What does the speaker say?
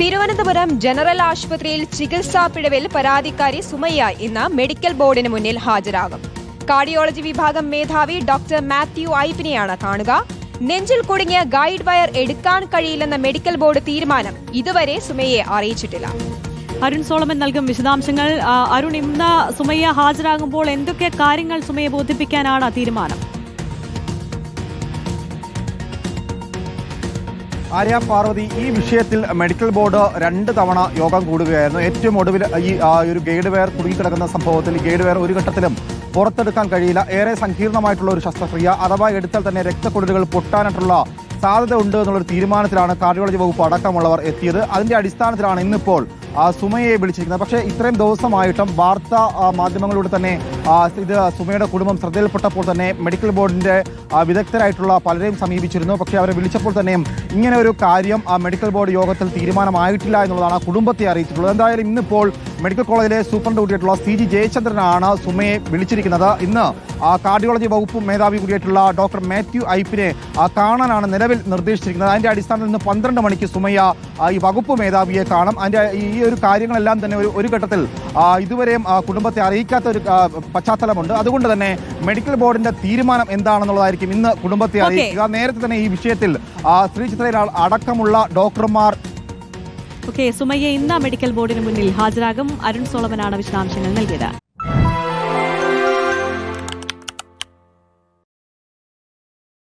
Thiruvananthapuram general ആശുപത്രിയിൽ ചികിത്സാ പിഴവിൽ പരാതിക്കാരി സുമയ്യ ഇന്ന് മെഡിക്കൽ ബോർഡിന് മുന്നിൽ ഹാജരാകും. കാർഡിയോളജി വിഭാഗം മേധാവി ഡോക്ടർ മാത്യു ഐപ്പിനെയാണ് കാണുക. നെഞ്ചിൽ കുടുങ്ങിയ ഗൈഡ് വയർ എടുക്കാൻ കഴിയില്ലെന്ന മെഡിക്കൽ ബോർഡ് തീരുമാനം ഇതുവരെ സുമയ്യെ അറിയിച്ചിട്ടില്ല. അരുൺ സോളമൻ നൽകും വിശദാംശങ്ങൾ. അരുൺ ഇന്ന് സുമയ്യ ഹാജരാകുമ്പോൾ എന്തൊക്കെ കാര്യങ്ങൾ സുമയെ ബോധിപ്പിക്കാനാണ് തീരുമാനം? ആര്യ പാർവതി ഈ വിഷയത്തിൽ മെഡിക്കൽ ബോർഡ് രണ്ട് തവണ യോഗം കൂടുകയായിരുന്നു. ഏറ്റവും ഒടുവിൽ ഈ ഒരു ഗൈഡ് വെയർ കുടുങ്ങിക്കിടക്കുന്ന സംഭവത്തിൽ ഗൈഡ് വെയർ ഒരു ഘട്ടത്തിലും പുറത്തെടുക്കാൻ കഴിയില്ല. ഏറെ സങ്കീർണമായിട്ടുള്ള ഒരു ശസ്ത്രക്രിയ അഥവാ എടുത്താൽ തന്നെ രക്തക്കുഴലുകൾ പൊട്ടാനായിട്ടുള്ള സാധ്യത ഉണ്ട് എന്നുള്ളൊരു തീരുമാനത്തിലാണ് കാർഡിയോളജി വകുപ്പ് അടക്കമുള്ളവർ എത്തിയത്. അതിന്റെ അടിസ്ഥാനത്തിലാണ് ഇന്നിപ്പോൾ സുമയെ വിളിച്ചിരിക്കുന്നത്. പക്ഷേ ഇത്രയും ദിവസമായിട്ടും വാർത്താ മാധ്യമങ്ങളിലൂടെ തന്നെ ഇത് സുമയുടെ കുടുംബം ശ്രദ്ധയിൽപ്പെട്ടപ്പോൾ തന്നെ മെഡിക്കൽ ബോർഡിന്റെ വിദഗ്ധരായിട്ടുള്ള പലരെയും സമീപിച്ചിരുന്നു. പക്ഷേ അവരെ വിളിച്ചപ്പോൾ തന്നെയും ഇങ്ങനെ ഒരു കാര്യം ആ മെഡിക്കൽ ബോർഡ് യോഗത്തിൽ തീരുമാനമായിട്ടില്ല എന്നുള്ളതാണ് കുടുംബത്തെ അറിയിച്ചിട്ടുള്ളത്. എന്തായാലും ഇന്നിപ്പോൾ മെഡിക്കൽ കോളേജിലെ സൂപ്രണ്ട് കൂടിയായിട്ടുള്ള സി ജി ജയചന്ദ്രനാണ് സുമയെ വിളിച്ചിരിക്കുന്നത്. ഇന്ന് കാർഡിയോളജി വകുപ്പ് മേധാവി കൂടിയായിട്ടുള്ള ഡോക്ടർ മാത്യു ഐപ്പിനെ കാണാനാണ് നിലവിൽ നിർദ്ദേശിച്ചിരിക്കുന്നത്. അതിന്റെ അടിസ്ഥാനത്തിൽ ഇന്ന് പന്ത്രണ്ട് മണിക്ക് സുമയ ഈ വകുപ്പ് മേധാവിയെ കാണും. അതിന്റെ ഈ ഒരു കാര്യങ്ങളെല്ലാം തന്നെ ഒരു ഒരു ഘട്ടത്തിൽ ഇതുവരെയും കുടുംബത്തെ അറിയിക്കാത്ത ഒരു പശ്ചാത്തലമുണ്ട്. അതുകൊണ്ട് തന്നെ മെഡിക്കൽ ബോർഡിന്റെ തീരുമാനം എന്താണെന്നുള്ളതായിരിക്കും ഇന്ന് കുടുംബത്തെ അറിയിക്കുക. നേരത്തെ തന്നെ ഈ വിഷയത്തിൽ ആ, ശ്രീ ചിത്രയിൽ അടക്കമുള്ള ഡോക്ടർമാർ ഓക്കെ സുമയ്യ ഇന്ന് മെഡിക്കൽ ബോർഡിന് മുന്നിൽ ഹാജരാകും. അരുൺ സോളമനാണ് വിശദാംശങ്ങൾ നൽകിയത്.